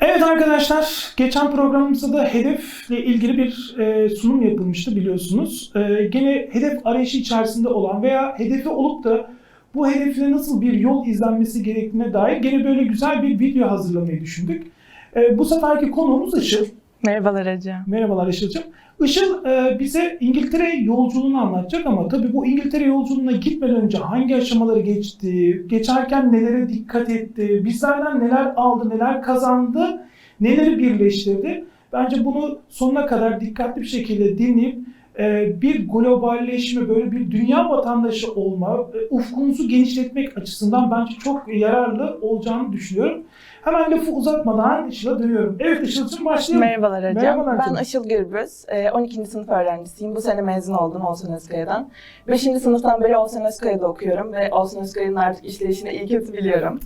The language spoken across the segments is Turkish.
Evet arkadaşlar, geçen programımızda da hedefle ilgili bir e, sunum yapılmıştı biliyorsunuz. E, gene hedef arayışı içerisinde olan veya hedefi olup da bu hedefine nasıl bir yol izlenmesi gerektiğine dair gene böyle güzel bir video hazırlamayı düşündük. E, bu seferki konuğumuz Işıl. Merhabalar hocam. Merhabalar Işıl'cığım. Işıl e, bize İngiltere yolculuğunu anlatacak ama tabii bu İngiltere yolculuğuna gitmeden önce hangi aşamaları geçti, geçerken nelere dikkat etti, bizlerden neler aldı, neler kazandı, neleri birleştirdi. Bence bunu sonuna kadar dikkatli bir şekilde dinleyip e, bir globalleşme, böyle bir dünya vatandaşı olma, e, ufkunuzu genişletmek açısından bence çok yararlı olacağını düşünüyorum. Hemen lafı uzatmadan Işıl'a dönüyorum. Evet Işıl'cığım başlayalım. Merhabalar hocam. Merhabalar ben. Işıl Gürbüz. Ee, 12. sınıf öğrencisiyim. Bu sene mezun oldum Olsun Özkaya'dan. 5. sınıftan beri Olsun Özkaya'da okuyorum ve Olsun Özkaya'nın artık işleyişini iyi kötü biliyorum.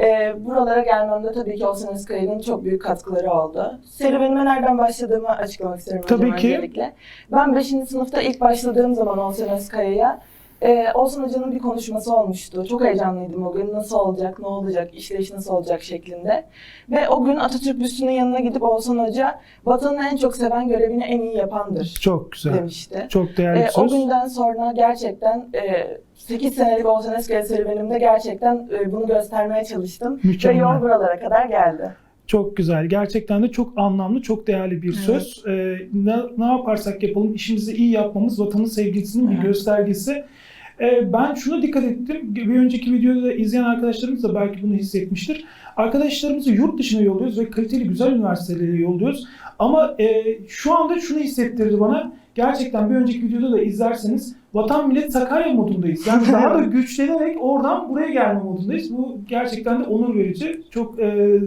Ee, buralara gelmemde tabii ki Olsun Özkaya'nın çok büyük katkıları oldu. Serüvenime nereden başladığımı açıklamak istiyorum hocam Tabii ki. öncelikle. Ben 5. sınıfta ilk başladığım zaman Olsun Özkaya'ya ee, Olsun Hoca'nın bir konuşması olmuştu. Çok heyecanlıydım o gün. Nasıl olacak, ne olacak, işleyiş nasıl olacak şeklinde. Ve o gün Atatürk büstünün yanına gidip Olsun Hoca, vatanını en çok seven görevini en iyi yapandır Çok güzel. demişti. Çok değerli Ee, bir o söz. günden sonra gerçekten e, 8 senelik Olsun Eskaya serüvenimde gerçekten e, bunu göstermeye çalıştım. Ve Mükemmel. yol buralara kadar geldi. Çok güzel. Gerçekten de çok anlamlı, çok değerli bir Evet. söz. Ee, ne, ne yaparsak yapalım işimizi iyi yapmamız vatanın sevgisinin bir Evet. göstergesi. Ee, ben şuna dikkat ettim. Bir önceki videoda da izleyen arkadaşlarımız da belki bunu hissetmiştir. Arkadaşlarımızı yurt dışına yolluyoruz ve kaliteli güzel üniversitelere yolluyoruz. Ama e, şu anda şunu hissettirdi bana. Gerçekten bir önceki videoda da izlerseniz vatan millet Sakarya modundayız. Yani daha da güçlenerek oradan buraya gelme modundayız. Bu gerçekten de onur verici. Çok e,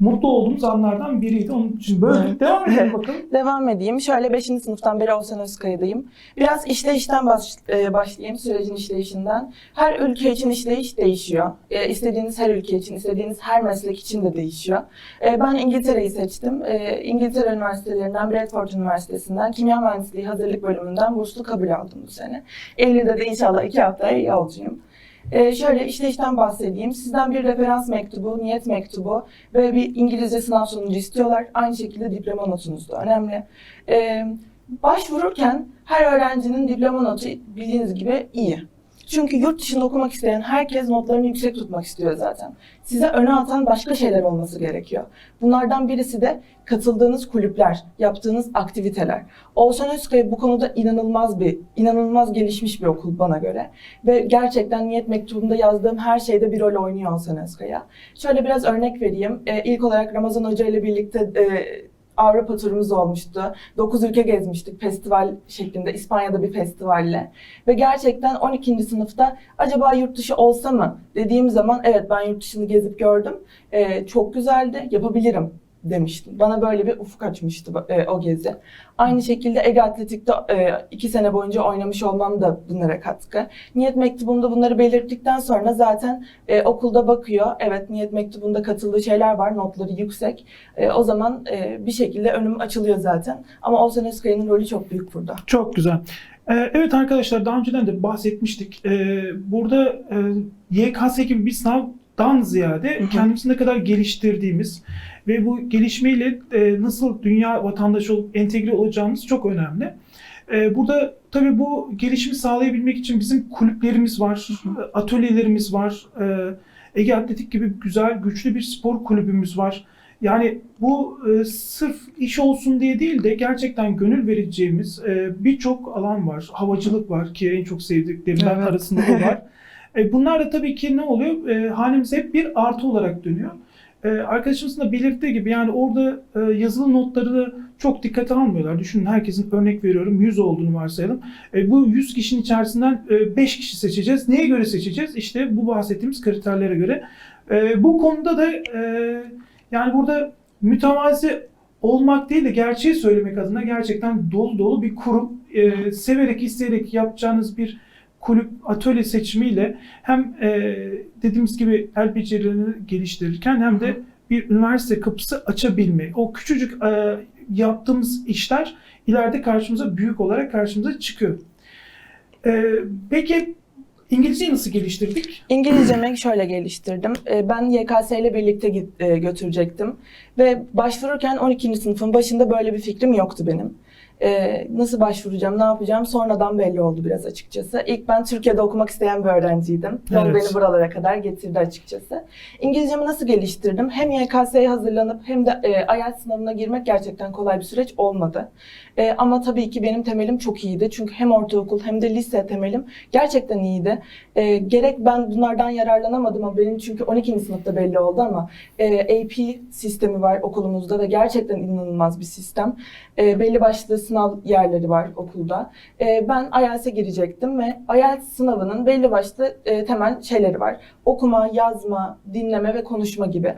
mutlu olduğumuz anlardan biriydi. Onun için böyle Evet. devam edelim bakalım. Devam edeyim. Şöyle 5. sınıftan beri Olsan Özkaya'dayım. Biraz işleyişten baş, e, başlayayım, sürecin işleyişinden. Her ülke için işleyiş değişiyor. E, istediğiniz her ülke için, istediğiniz her meslek için de değişiyor. E, ben İngiltere'yi seçtim. E, İngiltere üniversitelerinden, Bradford Üniversitesi'nden, Kimya Mühendisliği Hazırlık Bölümünden burslu kabul aldım bu sene. Eylül'de de inşallah iki haftaya yolcuyum. E, şöyle işleyişten bahsedeyim. Sizden bir referans mektubu, niyet mektubu ve bir İngilizce sınav sonucu istiyorlar. Aynı şekilde diploma notunuz da önemli. Ee, başvururken her öğrencinin diploma notu bildiğiniz gibi iyi. Çünkü yurt dışında okumak isteyen herkes notlarını yüksek tutmak istiyor zaten. Size öne atan başka şeyler olması gerekiyor. Bunlardan birisi de katıldığınız kulüpler, yaptığınız aktiviteler. Oğuzhan Özkaya bu konuda inanılmaz bir, inanılmaz gelişmiş bir okul bana göre. Ve gerçekten niyet mektubunda yazdığım her şeyde bir rol oynuyor Oğuzhan Özkaya. Şöyle biraz örnek vereyim. Ee, ilk olarak Ramazan Hoca ile birlikte e, Avrupa turumuz olmuştu. 9 ülke gezmiştik festival şeklinde, İspanya'da bir festivalle. Ve gerçekten 12. sınıfta acaba yurt dışı olsa mı dediğim zaman evet ben yurt dışını gezip gördüm. Ee, çok güzeldi, yapabilirim demiştim. Bana böyle bir ufuk açmıştı e, o gezi. Aynı şekilde Ege Atletik'te e, iki sene boyunca oynamış olmam da bunlara katkı. Niyet mektubumda bunları belirttikten sonra zaten e, okulda bakıyor. Evet niyet mektubunda katıldığı şeyler var, notları yüksek. E, o zaman e, bir şekilde önüm açılıyor zaten. Ama Oğuzhan Özkaya'nın rolü çok büyük burada. Çok güzel. Ee, evet arkadaşlar daha önceden de bahsetmiştik. Ee, burada e, YKS gibi bir sınavdan ziyade Hı hı. kendimizi ne kadar geliştirdiğimiz ve bu gelişmeyle e, nasıl dünya vatandaşı olup entegre olacağımız çok önemli. Ee, burada tabii bu gelişimi sağlayabilmek için bizim kulüplerimiz var, atölyelerimiz var. Ee, Ege Atletik gibi güzel, güçlü bir spor kulübümüz var. Yani bu e, sırf iş olsun diye değil de gerçekten gönül vereceğimiz e, birçok alan var. Havacılık var ki en çok sevdiklerimden Evet. arasında o var. E, bunlar da tabii ki ne oluyor? E, hanemize hep bir artı olarak dönüyor. E, arkadaşımızın da belirttiği gibi yani orada e, yazılı notları da çok dikkate almıyorlar. Düşünün herkesin örnek veriyorum 100 olduğunu varsayalım. E, bu 100 kişinin içerisinden 5 kişi seçeceğiz. Neye göre seçeceğiz? İşte bu bahsettiğimiz kriterlere göre. E, bu konuda da e, yani burada mütevazi olmak değil de gerçeği söylemek adına gerçekten dolu dolu bir kurum. E, severek isteyerek yapacağınız bir kulüp atölye seçimiyle hem e, dediğimiz gibi el becerilerini geliştirirken hem de bir üniversite kapısı açabilme. O küçücük e, yaptığımız işler ileride karşımıza büyük olarak karşımıza çıkıyor. E, peki İngilizceyi nasıl geliştirdik? İngilizcemi şöyle geliştirdim. Ee, Ben YKS ile birlikte e, götürecektim. Ve başvururken 12. sınıfın başında böyle bir fikrim yoktu benim. Ee, Nasıl başvuracağım, ne yapacağım sonradan belli oldu biraz açıkçası. İlk ben Türkiye'de okumak isteyen bir öğrenciydim. Yol Evet. beni buralara kadar getirdi açıkçası. İngilizcemi nasıl geliştirdim? Hem YKS'ye hazırlanıp hem de e, IELTS sınavına girmek gerçekten kolay bir süreç olmadı. E, ama tabii ki benim temelim çok iyiydi. Çünkü hem ortaokul hem de lise temelim gerçekten iyiydi. E, gerek ben bunlardan yararlanamadım ama benim çünkü 12. sınıfta belli oldu ama e, AP sistemi var okulumuzda ve gerçekten inanılmaz bir sistem. E, belli başlı sınav yerleri var okulda. E, ben IELTS'e girecektim ve IELTS sınavının belli başlı e, temel şeyleri var. Okuma, yazma, dinleme ve konuşma gibi.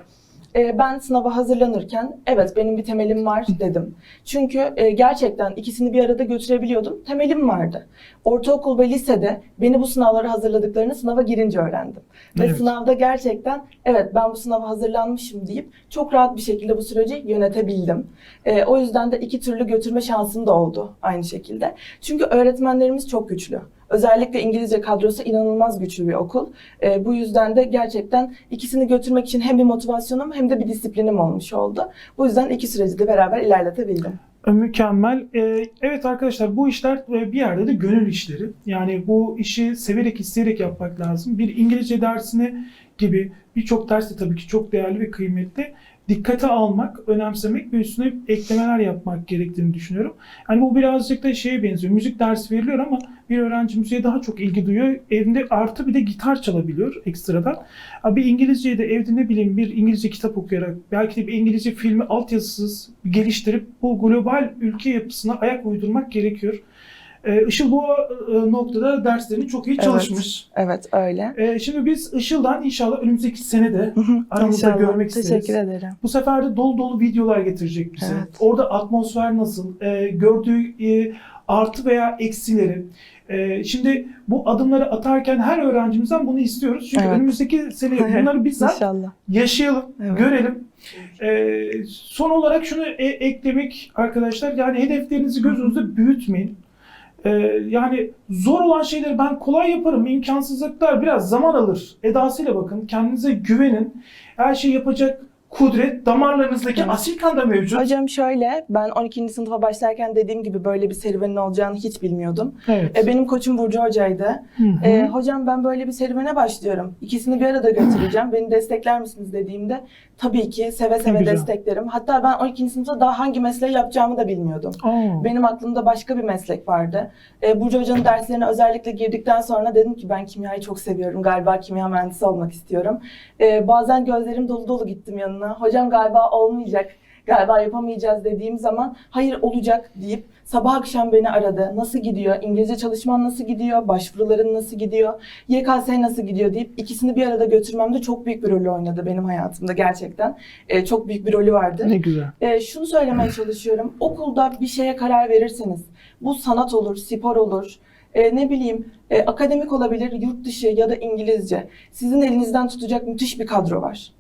E, ben sınava hazırlanırken evet benim bir temelim var dedim. Çünkü e, gerçekten ikisini bir arada götürebiliyordum. Temelim vardı. Ortaokul ve lisede beni bu sınavlara hazırladıklarını sınava girince öğrendim. Ve Evet. sınavda gerçekten evet ben bu sınava hazırlanmışım deyip çok rahat bir şekilde bu süreci yönetebildim. E, o yüzden de iki türlü götürme şansım da oldu aynı şekilde. Çünkü öğretmenlerimiz çok güçlü. Özellikle İngilizce kadrosu inanılmaz güçlü bir okul. E, bu yüzden de gerçekten ikisini götürmek için hem bir motivasyonum hem de bir disiplinim olmuş oldu. Bu yüzden iki süreci de beraber ilerletebildim. E, Mükemmel. E, evet arkadaşlar bu işler e, bir yerde de gönül işleri. Yani bu işi severek isteyerek yapmak lazım. Bir İngilizce dersini gibi birçok ders de tabii ki çok değerli ve kıymetli. Dikkate almak, önemsemek ve üstüne eklemeler yapmak gerektiğini düşünüyorum. Yani bu birazcık da şeye benziyor. Müzik dersi veriliyor ama bir öğrenci müziğe daha çok ilgi duyuyor. Evinde artı bir de gitar çalabiliyor ekstradan. Bir İngilizceyi de evde ne bileyim bir İngilizce kitap okuyarak belki de bir İngilizce filmi altyazısız geliştirip bu global ülke yapısına ayak uydurmak gerekiyor. Ee, Işıl bu e, noktada derslerini çok iyi Evet. çalışmış. Evet öyle. Ee, Şimdi biz Işıl'dan inşallah önümüzdeki sene de aramızda İnşallah. görmek isteriz. Teşekkür ederim. Bu sefer de dolu dolu videolar getirecek bize. Evet. Orada atmosfer nasıl, e, gördüğü e, artı veya eksileri. E, şimdi bu adımları atarken her öğrencimizden bunu istiyoruz. Çünkü Evet. önümüzdeki sene bunları bizzat İnşallah. yaşayalım, Evet. görelim. E, son olarak şunu e- eklemek arkadaşlar, yani hedeflerinizi gözünüzde büyütmeyin. E, yani zor olan şeyleri ben kolay yaparım, imkansızlıklar biraz zaman alır edasıyla bakın. Kendinize güvenin. Her şeyi yapacak kudret damarlarınızdaki Evet. asil kanda mevcut. Hocam şöyle, ben 12. sınıfa başlarken dediğim gibi böyle bir serüvenin olacağını hiç bilmiyordum. Evet. E, benim koçum Burcu Hoca'ydı. Hı hı. E, hocam ben böyle bir serüvene başlıyorum. İkisini bir arada götüreceğim. Beni destekler misiniz dediğimde tabii ki seve seve güzel. desteklerim. Hatta ben 12. sınıfta daha hangi mesleği yapacağımı da bilmiyordum. Aa, Benim aklımda başka bir meslek vardı. E, Burcu Hoca'nın derslerine özellikle girdikten sonra dedim ki ben kimyayı çok seviyorum. Galiba kimya mühendisi olmak istiyorum. E, bazen gözlerim dolu dolu gittim yanına. Hocam galiba olmayacak. Galiba yapamayacağız dediğim zaman hayır olacak deyip sabah akşam beni aradı. Nasıl gidiyor? İngilizce çalışman nasıl gidiyor? Başvuruların nasıl gidiyor? YKS nasıl gidiyor deyip ikisini bir arada götürmemde çok büyük bir rol oynadı benim hayatımda gerçekten. E, çok büyük bir rolü vardı. ne güzel. E, şunu söylemeye çalışıyorum. Okulda bir şeye karar verirseniz, bu sanat olur, spor olur, e, ne bileyim e, akademik olabilir, yurt dışı ya da İngilizce. Sizin elinizden tutacak müthiş bir kadro var.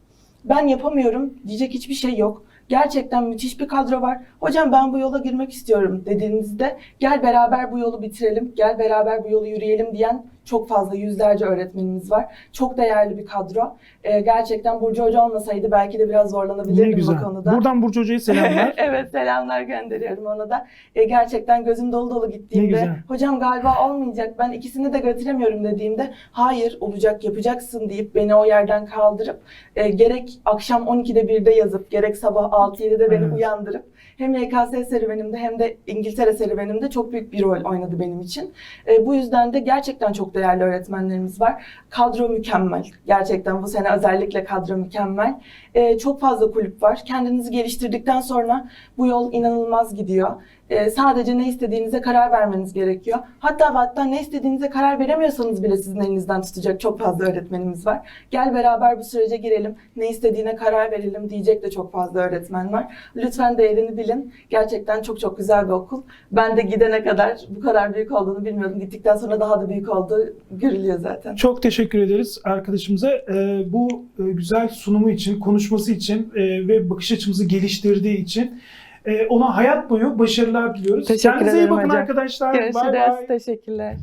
Ben yapamıyorum diyecek hiçbir şey yok. Gerçekten müthiş bir kadro var. Hocam ben bu yola girmek istiyorum dediğinizde gel beraber bu yolu bitirelim, gel beraber bu yolu yürüyelim diyen çok fazla yüzlerce öğretmenimiz var. Çok değerli bir kadro. E, gerçekten Burcu Hoca olmasaydı belki de biraz Ne zorlanabilirdim güzel. bu konuda. Buradan Burcu Hoca'ya selamlar. evet selamlar gönderiyorum ona da. E, gerçekten gözüm dolu dolu Ne gittiğimde hocam galiba olmayacak ben ikisini de götüremiyorum dediğimde hayır olacak yapacaksın deyip beni o yerden kaldırıp e, gerek akşam 12'de 1'de yazıp gerek sabah 6-7'de beni Evet. uyandırıp hem YKS serüvenimde hem de İngiltere serüvenimde çok büyük bir rol oynadı benim için. E, bu yüzden de gerçekten çok değerli öğretmenlerimiz var. Kadro mükemmel. Gerçekten bu sene özellikle kadro mükemmel. E, çok fazla kulüp var. Kendinizi geliştirdikten sonra bu yol inanılmaz gidiyor. E, sadece ne istediğinize karar vermeniz gerekiyor. Hatta hatta ne istediğinize karar veremiyorsanız bile sizin elinizden tutacak çok fazla öğretmenimiz var. Gel beraber bu sürece girelim. Ne istediğine karar verelim diyecek de çok fazla öğretmen var. Lütfen değerini bilin. Gerçekten çok çok güzel bir okul. Ben de gidene kadar bu kadar büyük olduğunu bilmiyordum. Gittikten sonra daha da büyük olduğu görülüyor zaten. Çok teşekkür ederiz arkadaşımıza. Ee, bu e, güzel sunumu için, konuşması için e, ve bakış açımızı geliştirdiği için e, ona hayat boyu başarılar diliyoruz. Teşekkür Kendinize iyi bakın hocam. arkadaşlar. Bay bay. Görüşürüz. Teşekkürler.